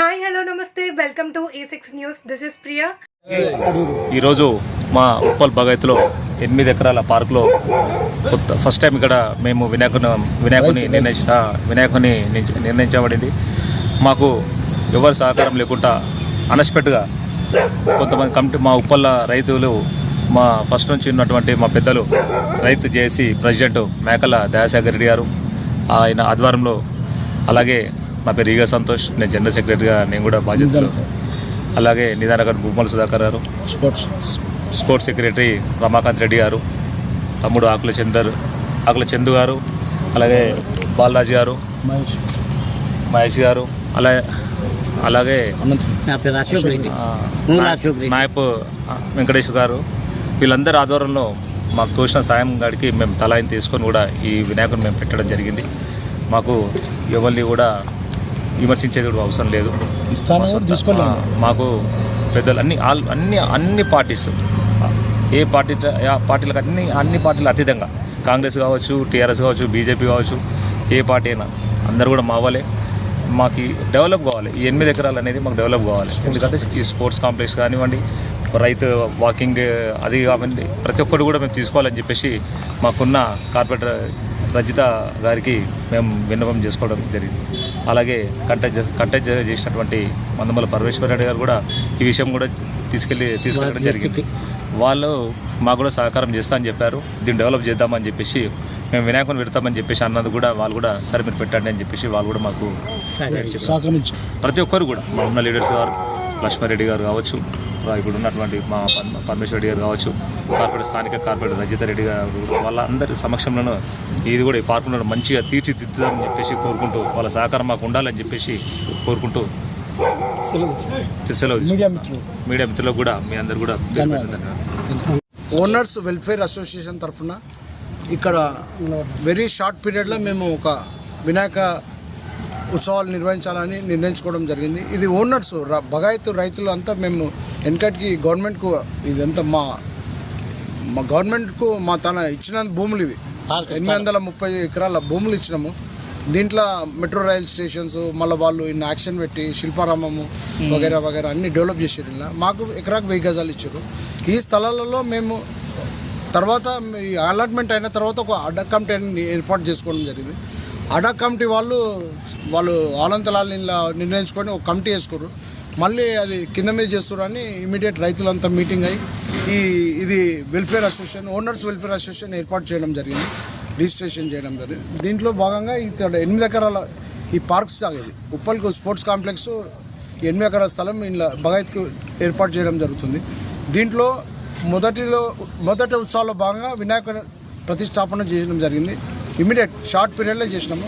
Welcome to A six news this is Priya ఈరోజు మా ఉప్పల్ భగత్లో ఎనిమిది ఎకరాల పార్కులో కొత్త ఫస్ట్ టైం ఇక్కడ మేము వినాయకుని వినాయకుని నిర్ణయించిన వినాయకుని నిర్ణయించబడింది. మాకు ఎవరి సహకారం లేకుండా అన్ఎక్స్పెక్ట్గా కొంతమంది కమిటీ మా ఉప్పల్ల రైతులు మా ఫస్ట్ నుంచి ఉన్నటువంటి మా పెద్దలు రైతు జేసి ప్రెసిడెంట్ మేకల దయాసాగర్ రెడ్డి గారు ఆయన ఆధ్వర్యంలో అలాగే నా పేరు ఈగ సంతోష్. నేను జనరల్ సెక్రటరీగా నేను కూడా బాధ్యతలు అలాగే నిదానగర్ భూమల సుధాకర్ గారు. Sports. Sports secretary Ramakant Reddy గారు. తమ్ముడు ఆకుల చందర్ ఆకుల చందు గారు. అలాగే బాలరాజు గారు. మహేష్. గారు. అలాగే అలాగే. నాయపు వెంకటేష్ గారు. వీళ్ళందరి ఆధ్వర్యంలో మాకు తోచిన సాయం గాడికి మేము తలాయిని తీసుకొని కూడా ఈ వినాయకుని మేము పెట్టడం జరిగింది. మాకు ఎవరిని కూడా విమర్శించేది కూడా అవసరం లేదు. మాకు పెద్దలు అన్ని ఆల్ అన్ని అన్ని పార్టీస్ ఏ పార్టీ పార్టీలకు అన్ని అన్ని పార్టీలు అతీతంగా. కాంగ్రెస్ కావచ్చు టీఆర్ఎస్ కావచ్చు బీజేపీ కావచ్చు ఏ పార్టీ అయినా అందరూ కూడా మావాలే మాకు డెవలప్ కావాలి. ఈ ఎనిమిది ఎకరాలు అనేది మాకు డెవలప్ కావాలి. ఎందుకంటే ఈ స్పోర్ట్స్ కాంప్లెక్స్ కానివ్వండి రైతు వాకింగ్ అది కావండి ప్రతి ఒక్కటి కూడా మేము తీసుకోవాలని చెప్పేసి మాకున్న కార్పొరేటర్ రజిత గారికి మేము విన్నపం చేసుకోవడం జరిగింది. అలాగే కంటెక్ట్ కంటెక్ట్ చేసినటువంటి మందమల పరమేశ్వర రెడ్డి గారు కూడా ఈ విషయం కూడా తీసుకెళ్ళి తీసుకెళ్ళడం జరిగింది. వాళ్ళు మాకు కూడా సహకారం చేస్తా అని చెప్పారు. దీన్ని డెవలప్ చేద్దామని చెప్పేసి మేము వినాయకుని పెడతామని చెప్పేసి అన్నది కూడా వాళ్ళు కూడా సరే మీరు పెట్టండి అని చెప్పేసి వాళ్ళు కూడా మాకు ప్రతి ఒక్కరు కూడా మా ఉన్న లీడర్స్ గారు లక్ష్మారెడ్డి గారు కావచ్చు ఇప్పుడు ఉన్నటువంటి మా పరమ- పరమేశ్వర రెడ్డి గారు కావచ్చు కార్పొరేట్ స్థానిక కార్పొరేటర్ రజిత రెడ్డి గారు వాళ్ళందరి సమక్షంలోనూ ఇది కూడా ఈ పార్కులను మంచిగా తీర్చిదిద్దుదామని చెప్పేసి కోరుకుంటూ వాళ్ళ సహకారం మాకు ఉండాలని చెప్పేసి కోరుకుంటూ సెలవు. మీడియా మిత్రులు మీడియా మిత్రులకు కూడా మీ అందరు కూడా ధన్యవాదాలు. ఓనర్స్ వెల్ఫేర్ అసోసియేషన్ తరఫున ఇక్కడ వెరీ షార్ట్ పీరియడ్లో మేము ఒక వినాయక ఉత్సవాలు నిర్వహించాలని నిర్ణయించుకోవడం జరిగింది. ఇది ఓనర్స్ బగాయతు రైతులు అంతా మేము వెనకటికి గవర్నమెంట్కు ఇదంతా మా మా గవర్నమెంట్కు మా తన ఇచ్చిన భూములు ఇవి. ఎనిమిది వందల ముప్పై ఎకరాల భూములు ఇచ్చినాము. దీంట్లో మెట్రో రైల్ స్టేషన్స్ మళ్ళీ వాళ్ళు ఇన్ని యాక్షన్ పెట్టి శిల్పారామము వగేరా వగేరా అన్ని డెవలప్ చేసారు ఇలా. మాకు ఎకరాకు వెయ్యి గజాలు ఇచ్చారు. ఈ స్థలాలలో మేము తర్వాత ఈ అలాట్మెంట్ అయిన తర్వాత ఒక అడ్డా కమిటీ అని ఏర్పాటు చేసుకోవడం జరిగింది. అడా కమిటీ వాళ్ళు వాళ్ళు ఆలంతలాలు నిర్ణయించుకొని ఒక కమిటీ వేసుకోరు మళ్ళీ అది కింద మీద చేస్తారు ఇమీడియట్ రైతులంతా మీటింగ్ అయ్యి ఈ ఇది welfare association owners welfare association ఏర్పాటు చేయడం జరిగింది. రిజిస్ట్రేషన్ చేయడం జరిగింది. దీంట్లో భాగంగా ఇక్కడ ఎనిమిది ఎకరాల ఈ పార్క్స్ సాగేది. ఉప్పల్కు స్పోర్ట్స్ కాంప్లెక్స్ ఎనిమిది ఎకరాల స్థలం ఇంట్లో భగత్కు ఏర్పాటు చేయడం జరుగుతుంది. దీంట్లో మొదటిలో మొదటి ఉత్సవాల్లో భాగంగా వినాయకుని ప్రతిష్టాపన చేయడం జరిగింది. ఇమీడియట్ షార్ట్ పీరియడ్లో చేసినాము.